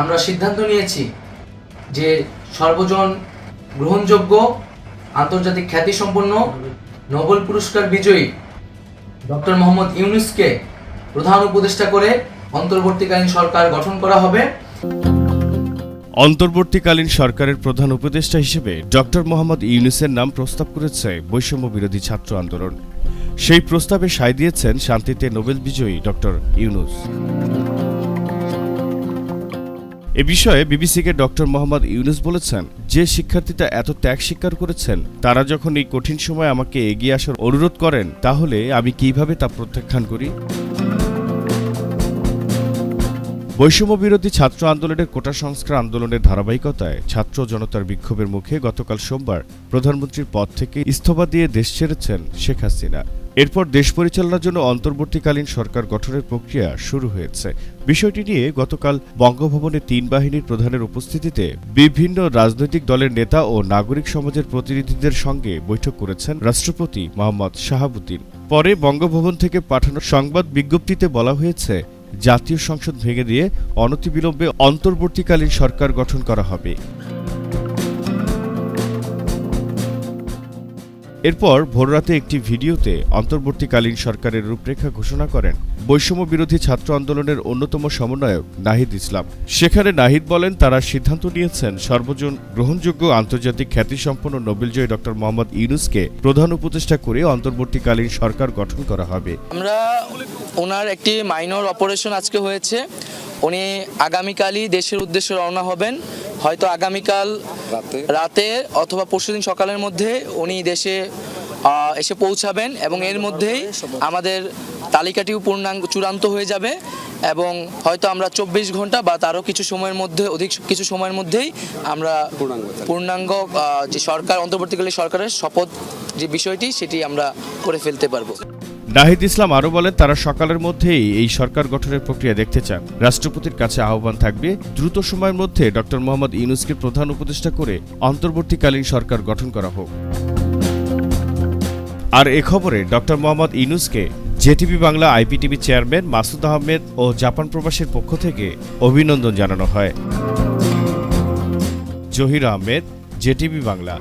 আমরা সিদ্ধান্ত নিয়েছি যে সর্বজন গ্রহণযোগ্য, আন্তর্জাতিক খ্যাতিসম্পন্ন নোবেল পুরস্কার বিজয়ী ডক্টর মোহাম্মদ ইউনুসকে প্রধান উপদেষ্টা করে অন্তর্বর্তীকালীন সরকার গঠন করা হবে। অন্তর্বর্তীকালীন সরকারের প্রধান উপদেষ্টা হিসেবে ডক্টর মোহাম্মদ ইউনুসের নাম প্রস্তাব করেছে বৈষম্য বিরোধী ছাত্র আন্দোলন। সেই প্রস্তাবে সায় দিয়েছেন শান্তিতে নোবেল বিজয়ী ডক্টর ইউনুস। এ বিষয়ে বিবিসিকে ডক্টর মোহাম্মদ ইউনুস বলেছেন, যে শিক্ষার্থীরা এত ত্যাগ স্বীকার করেছেন, তারা যখন এই কঠিন সময় আমাকে এগিয়ে আসার অনুরোধ করেন, তাহলে আমি কীভাবে তা প্রত্যাখ্যান করি? বৈষম্য বিরোধী ছাত্র আন্দোলনের কোটা সংস্কার আন্দোলনের ধারাবাহিকতায় ছাত্র জনতার বিক্ষোভের মুখে গতকাল সোমবার প্রধানমন্ত্রীর পদ থেকে ইস্তফা দিয়ে দেশ ছেড়েছেন শেখ হাসিনা। এরপর দেশ পরিচালনার জন্য অন্তর্বর্তীকালীন সরকার গঠনের প্রক্রিয়া শুরু হয়েছে। বিষয়টি নিয়ে গতকাল বঙ্গভবনে তিন বাহিনীর প্রধানের উপস্থিতিতে বিভিন্ন রাজনৈতিক দলের নেতা ও নাগরিক সমাজের প্রতিনিধিদের সঙ্গে বৈঠক করেছেন রাষ্ট্রপতি মোহাম্মদ শাহাবুদ্দিন। পরে বঙ্গভবন থেকে পাঠানো সংবাদ বিজ্ঞপ্তিতে বলা হয়েছে, জাতীয় সংসদ ভেঙে দিয়ে অনতিবিলম্বে অন্তর্বর্তীকালীন সরকার গঠন করা হবে। এরপর ভোররাতে একটি ভিডিওতে অন্তর্বর্তীকালীন সরকারের রূপরেখা ঘোষণা করেন বৈষম্য বিরোধী ছাত্র আন্দোলনের অন্যতম সমন্বয়ক নাহিদ ইসলাম। সেখানে নাহিদ বলেন, তারা সিদ্ধান্ত নিয়েছেন সর্বজন গ্রহণযোগ্য আন্তর্জাতিক খ্যাতিসম্পন্ন নোবেলজয়ী ডক্টর মোহাম্মদ ইউনুসকে প্রধান উপদেষ্টা করে অন্তর্বর্তীকালীন সরকার গঠন করা হবে। আমরা ওনার একটি মাইনর অপারেশন আজকে হয়েছে। উনি আগামীকালই দেশের উদ্দেশ্যে রওনা হবেন। হয়তো আগামীকাল রাতে। অথবা পরশুদিন সকালের মধ্যে উনি দেশে এসে পৌঁছাবেন এবং এর মধ্যেই আমাদের তালিকাটিও পূর্ণাঙ্গ চূড়ান্ত হয়ে যাবে এবং হয়তো আমরা চব্বিশ ঘণ্টা বা তারও কিছু সময়ের মধ্যে অধিক কিছু সময়ের মধ্যেই আমরা পূর্ণাঙ্গ যে সরকার অন্তর্বর্তীকালীন সরকারের শপথ যে বিষয়টি সেটি আমরা করে ফেলতে পারব। নাহিদ ইসলাম আরও বলেন, তারা সকালের মধ্যেই এই সরকার গঠনের প্রক্রিয়া দেখতে চান। রাষ্ট্রপতির কাছে আহ্বান থাকবে, দ্রুত সময়ের মধ্যে ডক্টর মোহাম্মদ ইউনুসকে প্রধান উপদেষ্টা করে অন্তর্বর্তীকালীন সরকার গঠন করা হোক। আর এ খবরে ডক্টর মোহাম্মদ ইউনুসকে JTV Bangla IPTV chairman Masud Ahmed ও জাপান প্রবাসীর পক্ষ থেকে অভিনন্দন জানানো হয়। জহির আহমেদ, জেটিভি বাংলা।